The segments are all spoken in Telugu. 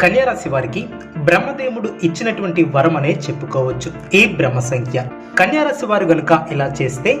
కన్యారాశి వారికి బ్రహ్మదేవుడు ఇచ్చినటువంటి వరం అనే చెప్పుకోవచ్చు. ఈ బ్రహ్మ సంఖ్య. కన్యారాశి వారు గనుక ఇలా చేస్తే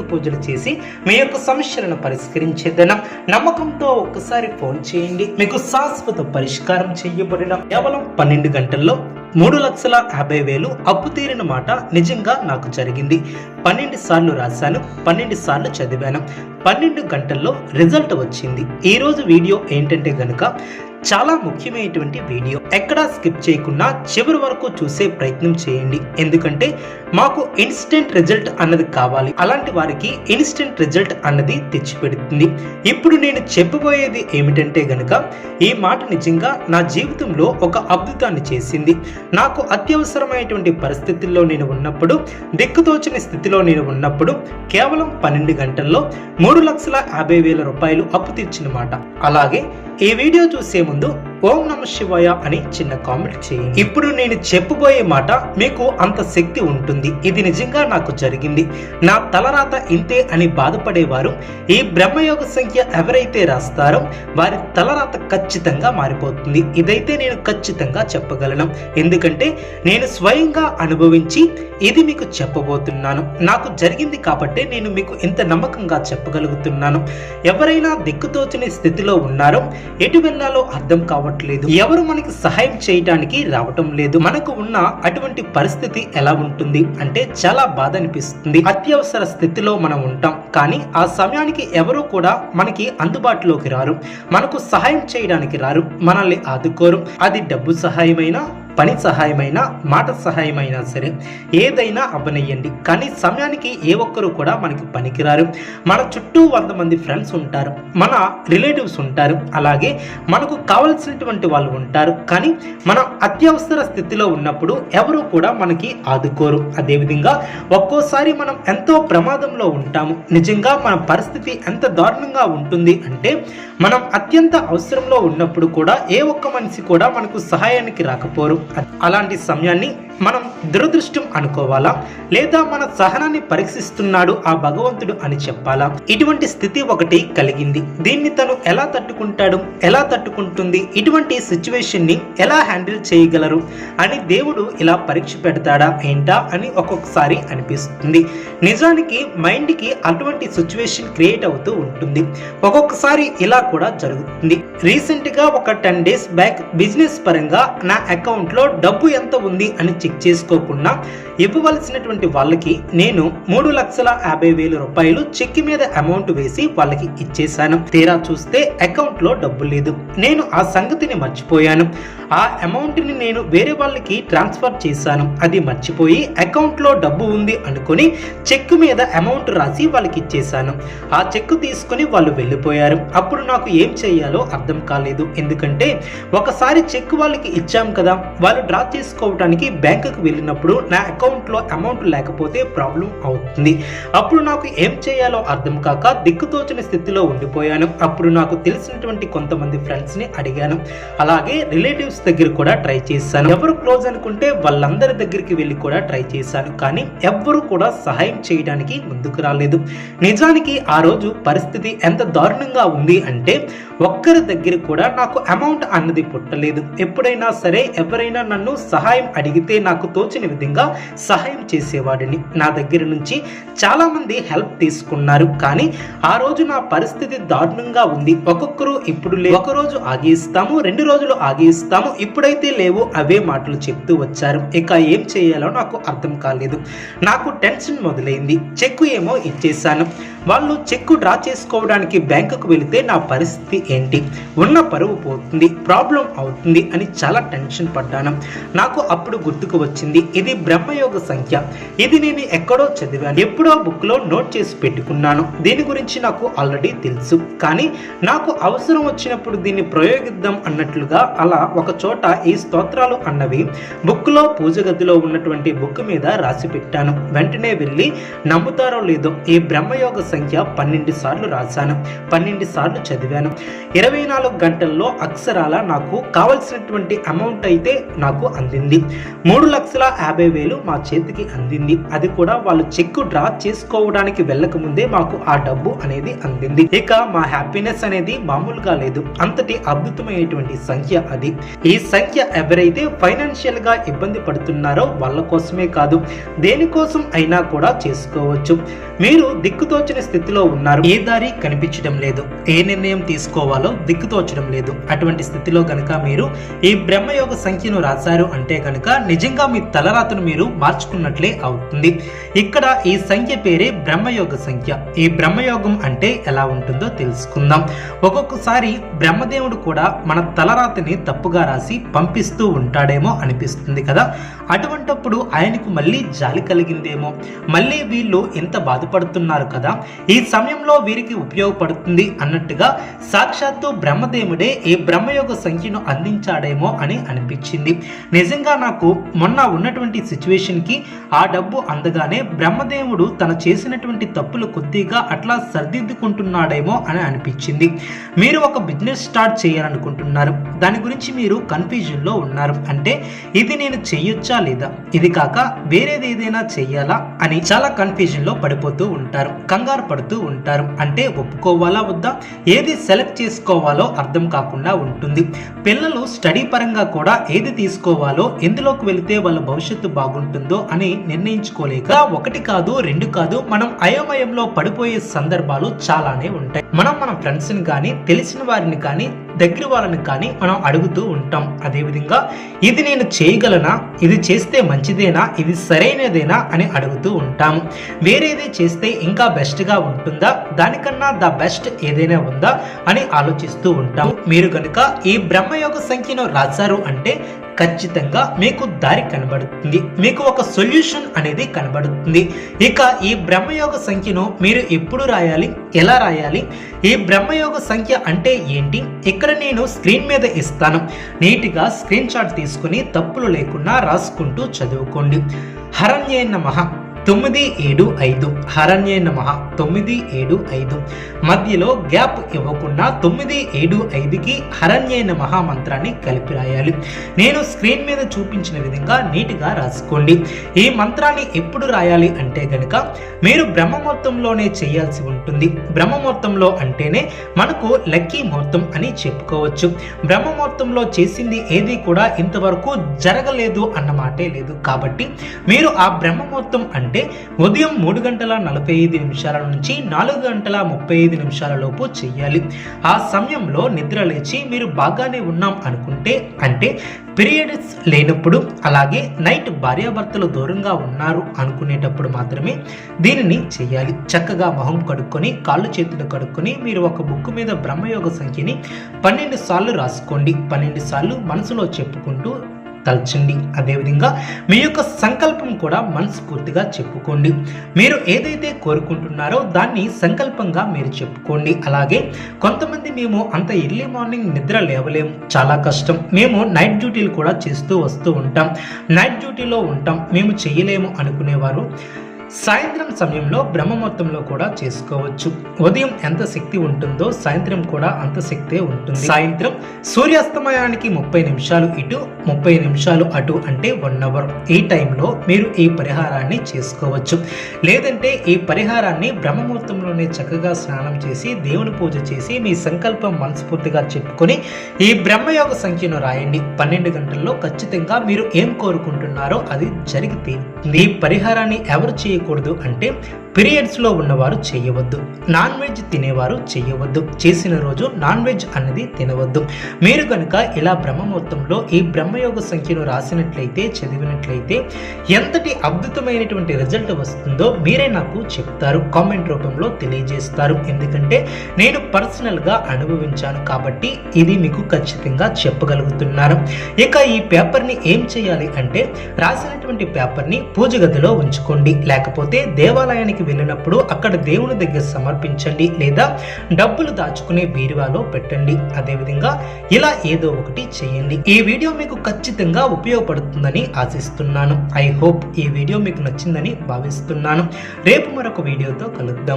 పూజలు చేసి మీ యొక్క సమస్యలను పరిష్కరించేదనం. నమ్మకంతో ఒక్కసారి ఫోన్ చేయండి. మీకు శాశ్వత పరిష్కారం చేయబడిన కేవలం పన్నెండు గంటల్లో మూడు లక్షల యాభై వేలు అప్పు తీరిన మాట నిజంగా నాకు జరిగింది. పన్నెండు సార్లు రాశాను పన్నెండు సార్లు చదివాను. పన్నెండు గంటల్లో రిజల్ట్ వచ్చింది. ఈరోజు వీడియో ఏంటంటే గనుక చాలా ముఖ్యమైనటువంటి వీడియో. ఎక్కడా స్కిప్ చేయకుండా చివరి వరకు చూసే ప్రయత్నం చేయండి. ఎందుకంటే మాకు ఇన్స్టెంట్ రిజల్ట్ అన్నది కావాలి. అలాంటి వారికి ఇన్స్టెంట్ రిజల్ట్ అన్నది తెచ్చిపెడుతుంది. ఇప్పుడు నేను చెప్పబోయేది ఏమిటంటే గనక ఈ మాట నిజంగా నా జీవితంలో ఒక అద్భుతాన్ని చేసింది. నాకు అత్యవసరమైనటువంటి పరిస్థితుల్లో నేను ఉన్నప్పుడు దిక్కుతోచని స్థితిలో నేను ఉన్నప్పుడు కేవలం పన్నెండు గంటల్లో మూడు లక్షల యాభై వేల రూపాయలు అప్పు తీర్చిన మాట. అలాగే ఈ వీడియో చూసే ముందు ఓం నమ శివాయ అని చిన్న కామెంట్ చేయండి ఇప్పుడు నేను చెప్పబోయే మాట మీకు అంత శక్తి ఉంటుంది. ఇది నిజంగా నాకు జరిగింది. నా తలరాత ఇంతే అని బాధపడేవారు. ఈ బ్రహ్మయోగ సంఖ్య ఎవరైతే రాస్తారో వారి తలరాత ఖచ్చితంగా మారిపోతుంది. ఇదైతే నేను ఖచ్చితంగా చెప్పగలను. ఎందుకంటే నేను స్వయంగా అనుభవించి ఇది మీకు చెప్పబోతున్నాను. నాకు జరిగింది కాబట్టి నేను మీకు ఇంత నమ్మకంగా చెప్పగలుగుతున్నాను. ఎవరైనా దిక్కుతోచని స్థితిలో ఉన్నారో ఎటు వెళ్ళాలో అర్థం కావడం రావట్లేదు. ఎవరు మనకి సహాయం చేయడానికి రావటం లేదు. మనకు ఉన్న అటువంటి పరిస్థితి ఎలా ఉంటుంది అంటే చాలా బాధ అనిపిస్తుంది. అత్యవసర స్థితిలో మనం ఉంటాం. కానీ ఆ సమయానికి ఎవరు కూడా మనకి అందుబాటులోకి రారు. మనకు సహాయం చేయడానికి రారు. మనల్ని ఆదుకోరు. అది డబ్బు సహాయమైనా పని సహాయమైన మాట సహాయమైనా సరే ఏదైనా అవ్వనయ్యండి కానీ సమయానికి ఏ ఒక్కరు కూడా మనకి పనికిరారు. మన చుట్టూ వంద మంది ఫ్రెండ్స్ ఉంటారు. మన రిలేటివ్స్ ఉంటారు. అలాగే మనకు కావలసినటువంటి వాళ్ళు ఉంటారు. కానీ మనం అత్యవసర స్థితిలో ఉన్నప్పుడు ఎవరు కూడా మనకి ఆదుకోరు. అదేవిధంగా ఒక్కోసారి మనం ఎంతో ప్రమాదంలో ఉంటాము. నిజంగా మన పరిస్థితి ఎంత దారుణంగా ఉంటుంది అంటే మనం అత్యంత అవసరంలో ఉన్నప్పుడు కూడా ఏ ఒక్క మనిషి కూడా మనకు సహాయానికి రాకపోరు. అలాంటి సమయాన్ని మనం దురదృష్టం అనుకోవాలా? లేదా మన సహనాన్ని పరీక్షిస్తున్నాడు ఆ భగవంతుడు అని చెప్పాలా? ఇటువంటి స్థితి ఒకటి కలిగింది. దీన్ని తను ఎలా తట్టుకుంటాడు? ఎలా తట్టుకుంటుంది? ఇటువంటి సిచ్యువేషన్ని ఎలా హ్యాండిల్ చేయగలరు? అని దేవుడు ఇలా పరీక్ష పెడతాడా? ఏంటా? అని ఒక్కొక్కసారి అనిపిస్తుంది. నిజానికి మైండ్కి అటువంటి సిచ్యువేషన్ క్రియేట్ అవుతూ ఉంటుంది. ఒక్కొక్కసారి ఇలా కూడా జరుగుతుంది. రీసెంట్గా ఒక టెన్ డేస్ బ్యాక్ బిజినెస్ పరంగా నా అకౌంట్లో డబ్బు ఎంత ఉంది అని చెక్ చేసుకోకుండా ఇవ్వవలసినటువంటి వాళ్ళకి నేను మూడు లక్షల యాభై వేల రూపాయలు చెక్ మీద అమౌంట్ వేసి వాళ్ళకి ఇచ్చేసాను తీరా చూస్తే అకౌంట్లో డబ్బు లేదు. నేను ఆ సంగతిని మర్చిపోయాను. ఆ అమౌంట్ని నేను వేరే వాళ్ళకి ట్రాన్స్ఫర్ చేశాను. అది మర్చిపోయి అకౌంట్లో డబ్బు ఉంది అనుకుని చెక్ మీద అమౌంట్ రాసి వాళ్ళకి ఇచ్చేసాను ఆ చెక్ తీసుకుని వాళ్ళు వెళ్ళిపోయారు. అప్పుడు నాకు ఏం చేయాలో అర్థం కాలేదు. ఎందుకంటే ఒకసారి చెక్ వాళ్ళకి ఇచ్చాం కదా వాళ్ళు డ్రా చేసుకోవడానికి బ్యాంకుకు వెళ్ళినప్పుడు నా అకౌంట్లో అమౌంట్ లేకపోతే ప్రాబ్లం అవుతుంది. అప్పుడు నాకు ఏం చేయాలో అర్థం కాక దిక్కుతోచిన స్థితిలో ఉండిపోయాను. అప్పుడు నాకు తెలిసినటువంటి కొంతమంది ఫ్రెండ్స్ని అడిగాను. అలాగే రిలేటివ్స్ దగ్గర కూడా ట్రై చేశాను. ఎవరు క్లోజ్ అనుకుంటే వాళ్ళందరి దగ్గరికి వెళ్ళి కూడా ట్రై చేశాను. కానీ ఎవ్వరు కూడా సహాయం చేయడానికి ముందుకు రాలేదు. నిజానికి ఆ రోజు పరిస్థితి ఎంత దారుణంగా ఉంది అంటే ఒక్కరి దగ్గర కూడా నాకు అమౌంట్ అన్నది పుట్టలేదు. ఎప్పుడైనా సరే ఎవరైనా నన్ను సహాయం అడిగితే నాకు తోచిన విధంగా సహాయం చేసేవాడిని. నా దగ్గర నుంచి చాలామంది హెల్ప్ తీసుకున్నారు. కానీ ఆ రోజు నా పరిస్థితి దారుణంగా ఉంది. ఒక్కొక్కరు ఇప్పుడు లే ఒకరోజు ఆగిస్తాము రెండు రోజులు ఆగిస్తాము. ఇప్పుడైతే లేవు అవే మాటలు చెప్తూ వచ్చారు. ఇక ఏం చేయాలో నాకు అర్థం కాలేదు. నాకు టెన్షన్ మొదలైంది. చెక్కు ఏమో ఇచ్చేసాను వాళ్ళు చెక్కు డ్రా చేసుకోవడానికి బ్యాంకుకు వెళితే నా పరిస్థితి ఏంటి? ఉన్న పరువు పోతుంది ప్రాబ్లం అవుతుంది అని చాలా టెన్షన్ పడ్డాను. నాకు అప్పుడు గుర్తుకు గుర్తుకు వచ్చింది. ఇది బ్రహ్మయోగ సంఖ్య. ఇది నేను ఎక్కడో చదివాను. ఎప్పుడో బుక్లో నోట్ చేసి పెట్టుకున్నాను. దీని గురించి నాకు ఆల్రెడీ తెలుసు. కానీ నాకు అవసరం వచ్చినప్పుడు దీన్ని ప్రయోగిద్దాం అన్నట్లుగా అలా ఒక చోట ఈ స్తోత్రాలు అన్నవి బుక్లో పూజ గదిలో ఉన్నటువంటి బుక్ మీద రాసి పెట్టాను. వెంటనే వెళ్ళి నమ్ముతారో లేదో ఈ బ్రహ్మయోగ సంఖ్య పన్నెండు సార్లు రాశాను. పన్నెండు సార్లు చదివాను. ఇరవై నాలుగు గంటల్లో అక్షరాల నాకు కావలసినటువంటి అమౌంట్ అయితే నాకు అందింది. మూడు మూడు లక్షల యాభై వేలు మా చేతికి అందింది. అది కూడా వాళ్ళు చెక్ డ్రా చేసుకోవడానికి వెళ్ళక ముందే మాకు ఆ డబ్బు అనేది అందింది. ఇక మా హ్యాపీనెస్ అనేది మామూలుగా లేదు. అంతటి అద్భుతమైనటువంటి సంఖ్య అది. ఈ సంఖ్య ఎవరైతే ఫైనాన్షియల్గా ఇబ్బంది పడుతున్నారో వాళ్ళ కోసమే కాదు దేనికోసం అయినా కూడా చేసుకోవచ్చు. మీరు దిక్కుతోచిన స్థితిలో ఉన్నారు. ఏ దారి కనిపించడం లేదు. ఏ నిర్ణయం తీసుకోవాలో దిక్కుతోచడం లేదు. అటువంటి స్థితిలో కనుక మీరు ఈ బ్రహ్మయోగ సంఖ్యను రాశారు అంటే కనుక నిజంగా మీ తలరాతను మీరు మార్చుకున్నట్లే అవుతుంది. ఇక్కడ ఈ సంఖ్య పేరే బ్రహ్మయోగ సంఖ్య. ఈ బ్రహ్మయోగం అంటే ఎలా ఉంటుందో తెలుసుకుందాం. ఒక్కొక్కసారి బ్రహ్మదేవుడు కూడా మన తలరాతని తప్పుగా రాసి పంపిస్తూ ఉంటాడేమో అనిపిస్తుంది కదా. అటువంటప్పుడు ఆయనకు మళ్ళీ జాలి కలిగిందేమో? మళ్ళీ వీళ్ళు ఎంత బాధపడుతున్నారు కదా. ఈ సమయంలో వీరికి ఉపయోగపడుతుంది అన్నట్టుగా సాక్షాత్తు బ్రహ్మదేవుడే ఈ బ్రహ్మయోగ సంఖ్యను అందించాడేమో అని అనిపించింది. నిజంగా నాకు మొన్న ఉన్నటువంటి సిచ్యువేషన్కి ఆ డబ్బు అందగానే బ్రహ్మదేవుడు తన చేసినటువంటి తప్పులు కొద్దిగా అట్లా సర్దిద్దుకుంటున్నాడేమో అని అనిపించింది. మీరు ఒక బిజినెస్ స్టార్ట్ చేయాలనుకుంటున్నారు. దాని గురించి మీరు కన్ఫ్యూజన్లో ఉన్నారు. అంటే ఇది నేను చెయ్యొచ్చా లేదా? ఇది కాక వేరేది ఏదైనా చెయ్యాలా అని చాలా కన్ఫ్యూజన్లో పడిపోతూ ఉంటారు. కంగారు పడుతూ ఉంటారు. అంటే ఒప్పుకోవాలా వద్దా? ఏది సెలెక్ట్ చేసుకోవాలో అర్థం కాకుండా ఉంటుంది. పిల్లలు స్టడీ పరంగా కూడా ఏది తీసుకోవాలో ఎందులోకి వెళితే వాళ్ళ భవిష్యత్తు బాగుంటుందో అని నిర్ణయించుకోలేక ఒకటి కాదు రెండు కాదు మనం అయోమయంలో పడిపోయే సందర్భాలు చాలానే ఉంటాయి. మనం మన ఫ్రెండ్స్ని కానీ తెలిసిన వారిని కానీ దగ్గర వాళ్ళని కానీ మనం అడుగుతూ ఉంటాం. అదేవిధంగా ఇది నేను చేయగలనా? ఇది చేస్తే మంచిదేనా? ఇది సరైనదేనా? అని అడుగుతూ ఉంటాము వేరేది చేస్తే ఇంకా బెస్ట్గా ఉంటుందా? దానికన్నా ద బెస్ట్ ఏదైనా ఉందా? అని ఆలోచిస్తూ ఉంటాం. మీరు కనుక ఈ బ్రహ్మయోగ సంఖ్యను రాశారు అంటే ఖచ్చితంగా మీకు దారి కనబడుతుంది. మీకు ఒక సొల్యూషన్ అనేది కనబడుతుంది. ఇక ఈ బ్రహ్మయోగ సంఖ్యను మీరు ఎప్పుడు రాయాలి? ఎలా రాయాలి? ఈ బ్రహ్మయోగ సంఖ్య అంటే ఏంటి? ఇక్కడ నేను స్క్రీన్ మీద ఇస్తాను. నీట్గా స్క్రీన్ షాట్ తీసుకుని తప్పులు లేకుండా రాసుకుంటూ చదువుకోండి. హరణ్యే నమః. తొమ్మిది ఏడు ఐదు. హరణ్యే నమ. తొమ్మిది ఏడు ఐదు. మధ్యలో గ్యాప్ ఇవ్వకుండా తొమ్మిది ఏడు ఐదుకి హరణ్యే నమః మంత్రాన్ని కలిపి రాయాలి. నేను స్క్రీన్ మీద చూపించిన విధంగా నీట్గా రాసుకోండి. ఈ మంత్రాన్ని ఎప్పుడు రాయాలి అంటే గనుక మీరు బ్రహ్మముహూర్తంలోనే చేయాల్సి ఉంటుంది. బ్రహ్మముహూర్తంలో అంటేనే మనకు లక్కీ ముహూర్తం అని చెప్పుకోవచ్చు. బ్రహ్మముహూర్తంలో చేసింది ఏది కూడా ఇంతవరకు జరగలేదు అన్నమాటే లేదు. కాబట్టి మీరు ఆ బ్రహ్మముహూర్తం అంటే అంటే ఉదయం మూడు గంటల నలభై ఐదు నిమిషాల నుంచి నాలుగు గంటల ముప్పై ఐదు నిమిషాల లోపు చేయాలి ఆ సమయంలో నిద్ర లేచి మీరు బాగానే ఉన్నాం అనుకుంటే అంటే పీరియడ్స్ లేనప్పుడు అలాగే నైట్ భార్యాభర్తలు దూరంగా ఉన్నారు అనుకునేటప్పుడు మాత్రమే దీనిని చేయాలి చక్కగా మొహం కడుక్కొని కాళ్ళు చేతులు కడుక్కొని మీరు ఒక బుక్ మీద బ్రహ్మయోగ సంఖ్యని పన్నెండు సార్లు రాసుకోండి. పన్నెండు సార్లు మనసులో చెప్పుకుంటూ తలచండి. అదేవిధంగా మీ యొక్క సంకల్పం కూడా మనస్ఫూర్తిగా చెప్పుకోండి. మీరు ఏదైతే కోరుకుంటున్నారో దాన్ని సంకల్పంగా మీరు చెప్పుకోండి. అలాగే కొంతమంది మేము అంత ఎర్లీ మార్నింగ్ నిద్ర లేవలేము చాలా కష్టం. మేము నైట్ డ్యూటీలు కూడా చేస్తూ వస్తూ ఉంటాం. నైట్ డ్యూటీలో ఉంటాం. మేము చేయలేము అనుకునేవారు. సాయంత్రం సమయంలో బ్రహ్మ మొత్తంలో కూడా చేసుకోవచ్చు. ఉదయం ఎంత శక్తి ఉంటుందో సాయంత్రం కూడా అంత శక్తే ఉంటుంది. సాయంత్రం సూర్యాస్తమయానికి ముప్పై నిమిషాలు ఇటు ముప్పై నిమిషాలు అటు అంటే వన్ అవర్. ఈ టైంలో మీరు ఈ పరిహారాన్ని చేసుకోవచ్చు. లేదంటే ఈ పరిహారాన్ని బ్రహ్మముహూర్తంలోనే చక్కగా స్నానం చేసి దేవుని పూజ చేసి మీ సంకల్పం మనస్ఫూర్తిగా చెప్పుకొని ఈ బ్రహ్మయోగ సంఖ్యను రాయండి. పన్నెండు గంటల్లో ఖచ్చితంగా మీరు ఏం కోరుకుంటున్నారో అది జరిగితే. ఈ పరిహారాన్ని ఎవరు చేయ చేయకూడదు అంటే పీరియడ్స్లో ఉన్నవారు చేయవద్దు. నాన్ వెజ్ తినేవారు చేయవద్దు. చేసిన రోజు నాన్ వెజ్ అన్నది తినవద్దు. మీరు కనుక ఇలా బ్రహ్మ మొత్తంలో ఈ బ్రహ్మయోగ సంఖ్యను రాసినట్లయితే చదివినట్లయితే ఎంతటి అద్భుతమైనటువంటి రిజల్ట్ వస్తుందో మీరే నాకు చెప్తారు. కామెంట్ రూపంలో తెలియజేస్తారు. ఎందుకంటే నేను పర్సనల్గా అనుభవించాను కాబట్టి ఇది మీకు ఖచ్చితంగా చెప్పగలుగుతున్నాను ఇక ఈ పేపర్ని ఏం చేయాలి అంటే రాసినటువంటి పేపర్ని పూజ గదిలో ఉంచుకోండి. లేకపోతే దేవాలయానికి వెళ్ళినప్పుడు అక్కడ దేవుని దగ్గర సమర్పించండి లేదా డబ్బులు దాచుకునే బీరువాలో పెట్టండి. అదేవిధంగా ఇలా ఏదో ఒకటి చేయండి. ఈ వీడియో మీకు ఖచ్చితంగా ఉపయోగపడుతుందని ఆశిస్తున్నాను. ఐ హోప్ ఈ వీడియో మీకు నచ్చిందని భావిస్తున్నాను. రేపు మరొక వీడియోతో కలుద్దాం.